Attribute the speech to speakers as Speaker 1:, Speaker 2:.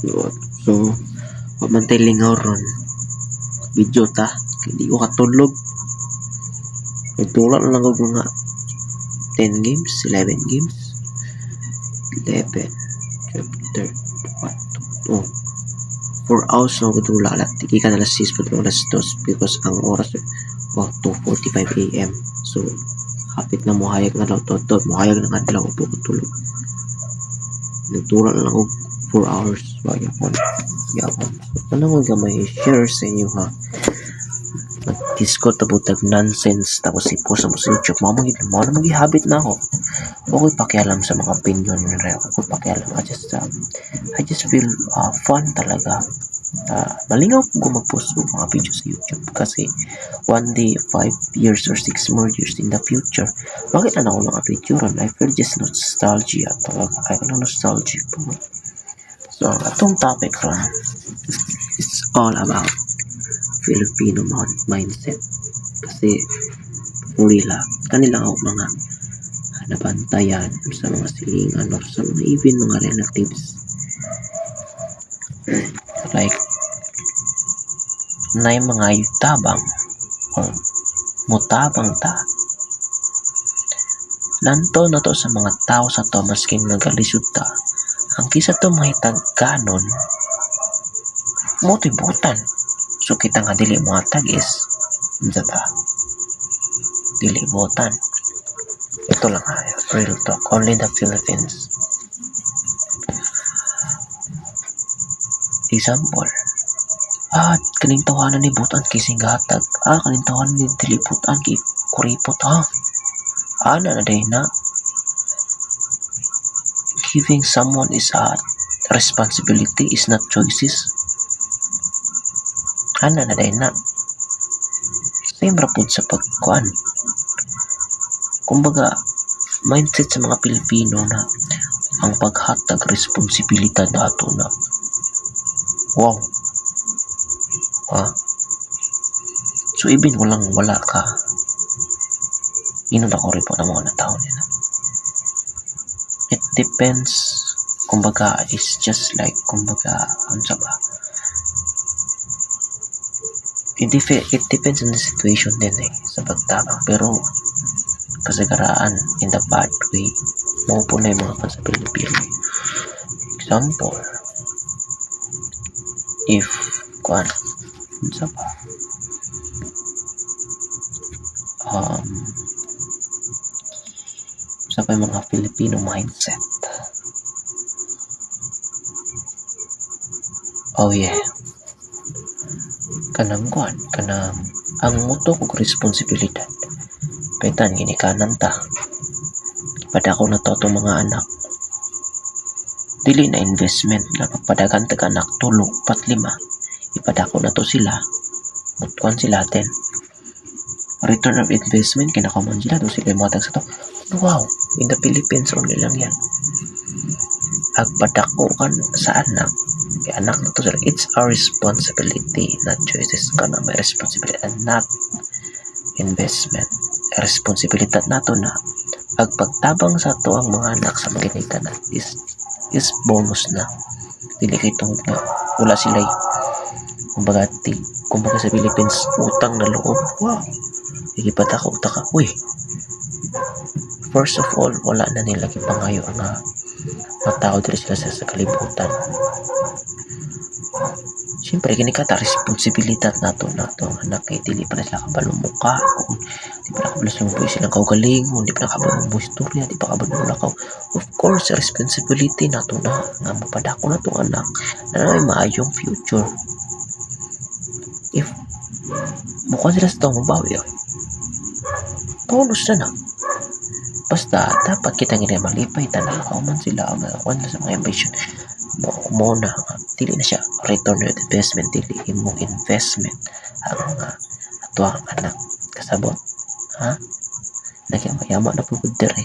Speaker 1: So, wa man tay lingaw ron. Video ta. Kaya di ko katulog. Nagtulak na lang ako mga 10 games, 11 games. 11, 12, 13, 1, 2, oh. 4 hours na ako tulak. Tiki ka na alas 6 pa alas 2 because ang oras oh, 2.45 a.m. So, hapit na mohayag na lang to. to mohayag na nga lang ako tulog. Nagtulak na lang ako 4 hours. Wag yapon. Yapon. Ano mo gamay share sa inyo ha? Mag-disco tabutag nonsense tapos i-post mo sa YouTube. Mga mo na mag-habit na ako. Huwag pakialam sa mga opinion nila. Huwag pakialam. I just, um, I just feel uh, fun talaga. Uh, malingaw ko mag-post ng mga video sa YouTube kasi one day, five years or six more years in the future, bakit na ako mga video ron? I feel just nostalgia talaga. I feel nostalgic po. So, atong topic ron, it's all about Filipino mind- mindset. Kasi, purila, kanila ako mga nabantayan sa mga silingan or sa mga even mga relatives. Like, na mga yutabang o mutabang ta. Lanto na to sa mga tao sa to maskin nagalisod. Ang kisa to mahitag kanon mo tibutan. So kita nga dili mo hatag is unsa ba? Dili butan. Ito lang ha, real talk. Only the Philippines. Example. Ah, kaning tawanan ni butan kising gatag. Ah, kaning tawanan ni diliputan ki kuripot ha. Ana na day na. Giving someone is a responsibility is not choices. Ana na day na. Same ra pud sa pagkuan. Kumbaga, mindset sa mga Pilipino na ang paghatag responsibilidad nato na wow. Ha so even walang wala ka inun ako rin po ng mga natao nila it depends. Kumbaga it's just like kumbaga ano sa it, def- it depends on the situation din eh sa pagtabang pero kasagaraan in the bad way mo po na yung mga kan sa Pilipino example if kuan sa ba um sa pa yung mga Filipino mindset? Oh yeah. Kanang kuan kanang ang muto kog responsibilidad. Petan gini kanan ta. Pada ko na to mga anak dili na investment na pagpadagan taga anak tulo pat lima ipadako na to sila. Mutkuan sila atin. Return of investment kinakaman sila. To sila matag sa to. Wow in the Philippines only lang yan. Agpadako kan sa anak. Kay anak na to sila. It's our responsibility not choices. Ka na may responsibility. And not investment. Responsibilidad nato na ag pagtabang sa to ang mga anak sa na is is bonus na. Tungod nga wala sila kumbaga ti kumbaga sa Philippines utang na loob. Wow. Igipadako ta ka. Uy! First of all wala na nila gipangayo nga matao diri sila sa, sa kalibutan. Siyempre, kini ka ta responsibilidad nato na to anak kay dili pa na sila kabalo muka kung nakabalo sila buhay silang kaugalingon di pa nakabalo buhay istorya di pa kabalo lakaw. Of course responsibility nato na nga mapadako na to anak na may maayong future. If mukha sila sa tao mabawi oy bonus na na. Basta dapat kita nga malipay tanaw man sila ang mga sa mga ambition mo mo na nga dili na siya return on investment dili imong investment ang uh, ato ang anak. Kasabot ha? Nagyama-yama na pugod dire